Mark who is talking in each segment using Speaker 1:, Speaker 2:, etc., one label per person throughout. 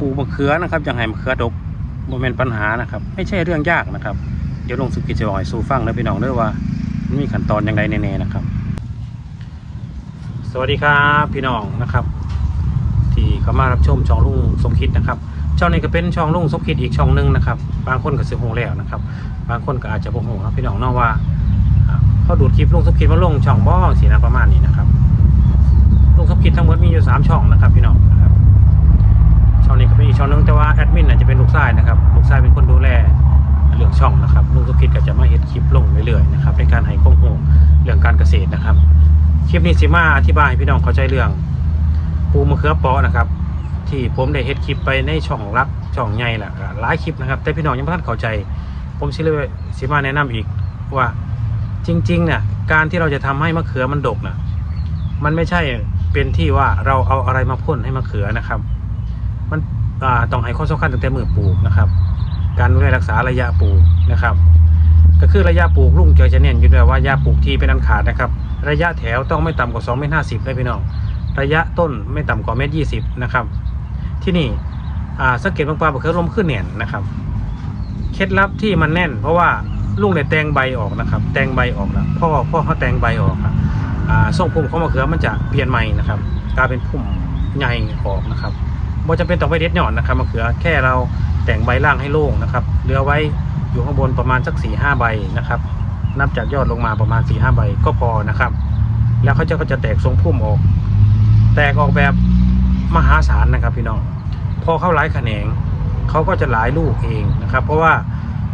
Speaker 1: ปลูกมะเขือนะครับยังให้มะเขือดกบ่แม่นปัญหานะครับ ไม่ใช่เรื่องยากนะครับ เดี๋ยวลงสุกิจจะบอกให้สู่ฟังนะพี่น้องเด้อว่ามันมีขั้นตอนอย่างไรแน่ๆนะครับ สวัสดีครับพี่น้องนะครับ ที่เข้ามารับชมช่องลุงสมคิดนะครับช่องนี้ก็เป็นช่องลุงสมคิดอีกช่องหนึ่งนะครับ บางคนก็สิหูแล้วนะครับ บางคนก็อาจจะบ่หูนะพี่น้องเนาะว่าเขาดูดคลิปลุงสมคิดมาลงช่องบ้องสีนะประมาณนี้นะครับลุงสมคิดทั้งหมดมีอยู่สามช่องนะครับ พี่น้องนะครับ ช่องนี้ก็เป็นอีกช่องหนึงแต่ว่าแอดมินน่ะจะเป็นลูกชายนะครับลูกชายเป็นคนดูแลเรื่องช่องนะครับลุงสมคิดก็จะมาเฮ็ดคลิปลงเรื่อยๆนะครับในการให้ข้อมูลเรื่องการเกษตรนะครับ คลิปนี้สิมาอธิบายให้พี่น้องเข้าใจเรื่อง ปูมะเขือปอนะครับ ที่ผมได้เฮ็ดคลิปไปในช่องรักช่องใหญ่แหละหลายคลิปนะครับ แต่พี่น้องยังไม่ทันเข้าใจ ผมสิเลยสิมาแนะนำอีกว่าจริงๆเนี่ยการที่เราจะทำให้มะเขือมันดกน่ะมันไม่ใช่เป็นที่ว่าเราเอาอะไรมาพ่นให้มะเขือนะครับ มันอ่าต้องให้ข้อสำคัญตั้งแต่มือปลูกนะครับ การดูแลรักษาระยะปลูกนะครับ ก็คือระยะปลูกลุงเจอจะเน้นอยู่ด้วยว่ายาปลูกที่เป็นอันขาดนะครับ ระยะแถวต้องไม่ต่ำกว่า2เมตรห้าสิบเลยพี่น้องระยะต้นไม่ต่ำกว่าเมตรยี่สิบนะครับ ที่นี่อ่าสังเกตบางปลาบะเขือลมขึ้นแน่นนะครับเคล็ดลับที่มันแน่น เพราะว่าลุงได้แตงใบออกนะครับ แตงใบออกแล้วพ่อพ่อเขาแตงใบออกอะอ่าส่งพุ่มของมะเขือมันจะเปลี่ยนใหม่นะครับกลายเป็นพุ่มใหญ่ออกนะครับ บ่จำเป็นต้องไปเด็ดหย่อนนะครับมะเขือแค่เราแต่งใบล่างให้โล่งนะครับเหลือไว้อยู่ข้างบนประมาณสักสี่ห้าใบนะครับ นับจากยอดลงมาประมาณ4ี่ห้าใบก็พอนะครับ แล้วเขาจะก็จะแตกทรงพุ่มออก แตกออกแบบมหาศาลนะครับพี่น้องพอเข้าหลายแขนงเขาก็จะหลายลูกเองนะครับ เพราะว่า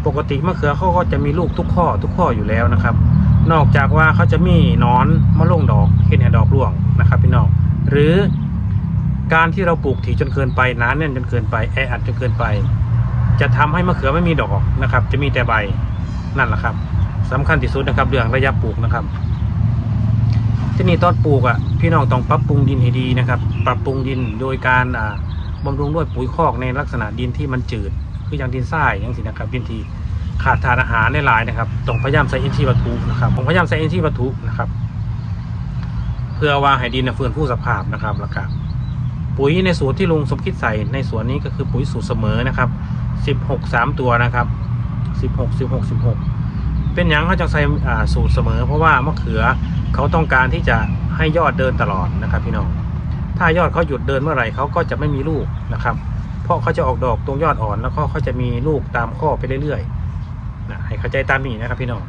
Speaker 1: ปกติมะเขือเขาก็จะมีลูกทุกข้อทุกข้ออยู่แล้วนะครับ นอกจากว่าเขาจะมีนอนมะลงดอกเห็นแห่ดอกร่วงนะครับ พี่น้องหรือ การที่เราปลูกถี่จนเกินไปหนาแน่นจนเกินไปแออัดจนเกินไป จะทำให้มะเขือไม่มีดอกนะครับ จะมีแต่ใบนั่นแหละครับสำคัญที่สุดนะครับ เรื่องระยะปลูกนะครับ ที่นี่ตอนปลูกอะพี่น้องต้องปรับปรุงดินให้ดีนะครับ ปรับปรุงดินโดยการอ่าบำรุงด้วยปุ๋ยคอกในลักษณะดินที่มันจืด คืออย่างดินทรายอย่างสินะครับดินที่ขาดธาตุอาหารหลายนะครับต้องพยายามใส่อินทรีย์วัตถุนะครับผมพยายามใส่อินทรีย์วัตถุนะครับ เพื่อว่าให้ดินน่ะฟื้นฟูสภาพนะครับแล้วก็ ปุ๋ยในสูตรที่ลุงสมคิดใส่ในสวนนี้ก็คือปุ๋ยสูตรเสมอนะครับ16 3 ตัวนะครับ16 16 16 เป็นหยังเขาจะใส่สูตรเสมอ เพราะว่ามะเขือเขาต้องการที่จะให้ยอดเดินตลอดนะครับพี่น้องถ้ายอดเขาหยุดเดินเมื่อไหร่เขาก็จะไม่มีลูกนะครับ เพราะเขาจะออกดอกตรงยอดอ่อนแล้วก็เขาจะมีลูกตามข้อไปเรื่อยๆนะให้เข้าใจตามนี้นะครับพี่น้อง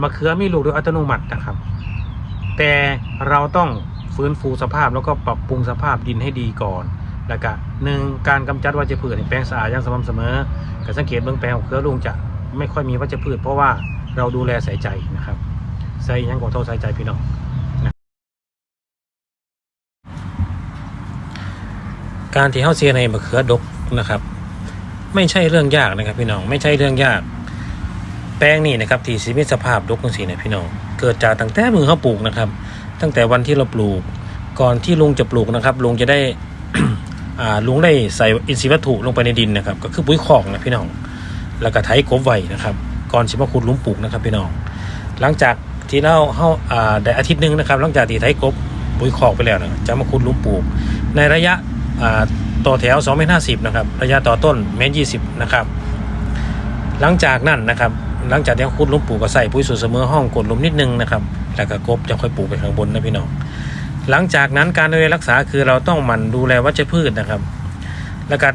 Speaker 1: มะเขือมีลูกโดยอัตโนมัตินะครับ แต่เราต้อง ฟื้นฟูสภาพแล้วก็ปรับปรุงสภาพดินให้ดีก่อน แล้วก็หนึ่งการกำจัดวัชพืชให้แปลงสะอาดอย่างสม่ำเสมอการสังเกตเบื้องแปลงของเครือลุงจะไม่ค่อยมีวัชพืช เพราะว่าเราดูแลใส่ใจนะครับ ใส่ยังกว่าเท่าใส่ใจพี่น้องการที่เฮาเสียในมะเขือดกนะครับ ไม่ใช่เรื่องยากนะครับพี่น้องไม่ใช่เรื่องยาก แปลงนี่นะครับที่สีมีสภาพดกจังซี่เนี่ยพี่น้อง เกิดจากตั้งแต่มือเขาปลูกนะครับ ตั้งแต่วันที่เราปลูก ก่อนที่ลุงจะปลูกนะครับ ลุงจะได้าลุงได้ใส่อินทรีย์วัตถุลงไปในดินนะครับ ก็คือปุ๋ยคอกนะพี่น้อง แล้วก็ไถกบไว้นะครับ ก่อนสิมาขุดลุมปลูกนะครับพี่น้อง หลังจากที่เราเฮาอ่าได้อาทิตย์หนึงนะครับ หลังจากที่ไถกบปุ๋ยคอกไปแล้วนะจะมาขุดลุมปลูก ในระยะต่อแถว2เมตร50นะครับ ระยะต่อต้นเมตร20นะครับ หลังจากนั้นนะครับ หลังจากที่ขุดลุมปลูกก็ใส่ปุ๋ยสูตรเสมอห้องกดลุมนิดนึงนะครับ แล้วก็กบจะค่อยปลูกไปข้างบนนะพี่น้องหลังจากนั้นการดูแลรักษาคือเราต้องมันดูแลวัชพืชนะครับ แล้วก็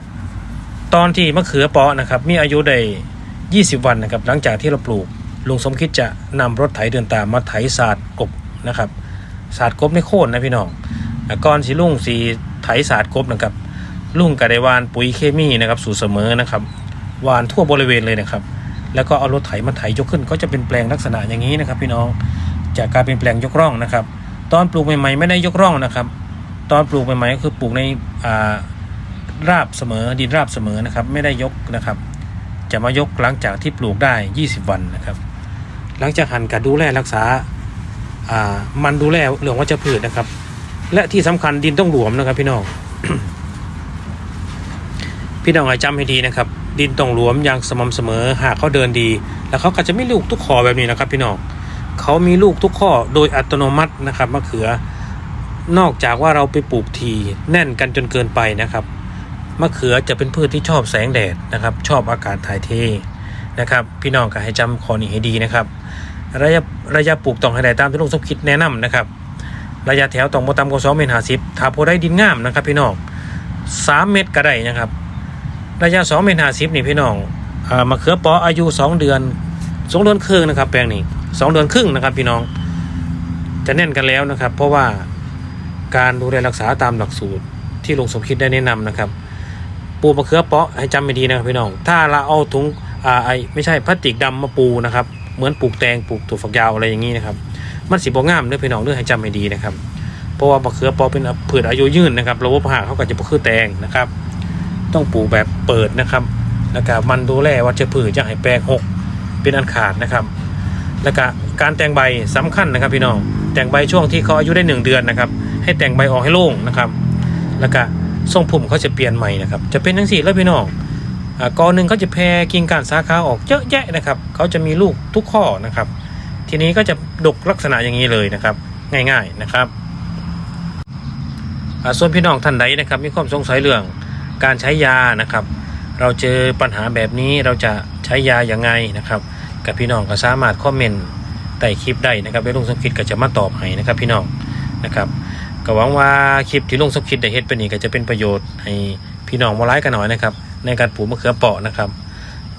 Speaker 1: ตอนที่มะเขือเปาะนะครับ มีอายุได้20 วันนะครับ หลังจากที่เราปลูกลุงสมคิดจะนำรถไถเดินตามมาไถศาสตร์กบนะครับศาสตร์กบในโค่นนะพี่น้องก่อนสีลุงสีไถศาสตร์กบนะครับลุงกระไดวานปุ๋ยเคมีนะครับ สูตรเสมอนะครับหวานทั่วบริเวณเลยนะครับ แล้วก็เอารถไถมาไถยกขึ้นก็จะเป็นแปลงลักษณะอย่างนี้นะครับ พี่น้อง จากการเป็นแปลงยกร่องนะครับ ตอนปลูกใหม่ๆไม่ได้ยกร่องนะครับ ตอนปลูกใหม่ๆก็คือปลูกในาราบเสมอดินราบเสมอนะครับ ไม่ได้ยกนะครับ จะมายกหลังจากที่ปลูกได้ 20 วันนะครับ หลังจากหั่นการดูแลรักษาามันดูแลเรื่องวัชพืชนะครับ และที่สำคัญดินต้องหลวมนะครับ พี่น้องพี่น้องให้จำให้ดีนะครับ ดินต้องหลวมอย่างสม่ำเสมอ หากเขาเดินดี แล้วเขาก็จะไม่ลูกทุกคอแบบนี้นะครับ พี่น้อง เขามีลูกทุกข้อโดยอัตโนมัตินะครับมะเขือนอกจากว่าเราไปปลูกทีแน่นกันจนเกินไปนะครับมะเขือจะเป็นพืชที่ชอบแสงแดดนะครับ ชอบอากาศถ่ายเทนะครับ พี่น้องก็ให้จำข้อนี้ให้ดีนะครับระยะระยะปลูกต้องให้ได้ตามที่ลุงสมคิดแนะนำนะครับ ระยะแถวต้องบ่ต่ำกว่า2เมตร50ถ้าพอได้ดินงามนะครับ พี่น้อง3เมตรก็ได้นะครับ ระยะ2เมตร50นี่พี่น้องอมะเขือปออายุ2เดือน2เดือนครึ่งนะครับ แปลงนี้ 2เดือนครึ่งนะครับ พี่น้องจะแน่นกันแล้วนะครับ เพราะว่าการดูแลรักษาตามหลักสูตรที่ลุงสมคิดได้แนะนำนะครับ ปูมะเขือเปาะให้จำไม่ดีนะครับพี่น้อง ถ้าเราเอาถุงอ่าไอไม่ใช่พลาสติกดำมาปูนะครับ เหมือนปลูกแตงปลูกถั่วฝักยาวอะไรอย่างนี้นะครับ มันสีบงามเด้อพี่น้องเด้อให้จำให้ดีนะครับ เพราะว่ามะเขือเปาะเป็นพืชอายุยืนนะครับระบบอาหาเขาก็จะบ่คือแตงนะครับ ต้องปลูกแบบเปิดนะครับแล้วก็มันดูแลวัชพืชจะให้แปลงหกเป็นอันขาดนะครับ แล้วก็การแต่งใบสำคัญนะครับพี่น้องแต่งใบช่วงที่เขาอายุได้หนึ่งเดือนนะครับ ให้แต่งใบออกให้โล่งนะครับ แล้วก็ทรงผมเขาจะเปลี่ยนใหม่นะครับ จะเป็นทั้งสี่แล้วพี่น้องอ่ากอหนึ่งเขาจะแพรกิ่งก้านสาขาออกเยอะแยะนะครับเขาจะมีลูกทุกข้อนะครับ ทีนี้ก็จะดกลักษณะอย่างนี้เลยนะครับ ง่ายๆนะครับอ่าส่วนพี่น้องท่านใดนะครับ มีความสงสัยเรื่องการใช้ยานะครับ เราเจอปัญหาแบบนี้เราจะใช้ยาอย่างไงนะครับ กับพี่น้องก็สามารถคอมเมนต์ใต้คลิปได้นะครับเดี๋ยวลุงสมคิดก็จะมาตอบให้นะครับพี่น้องนะครับก็หวังว่าคลิปที่ลุงสมคิดได้เฮ็ดไปนี่ก็จะเป็นประโยชน์ให้พี่น้องมาไลค์กันหน่อยนะครับในการปลูกมะเขือเปราะนะครับ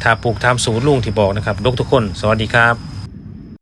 Speaker 1: ถ้าปลูกตามสูตรลุงที่บอกนะครับดกทุกคน สวัสดีครับ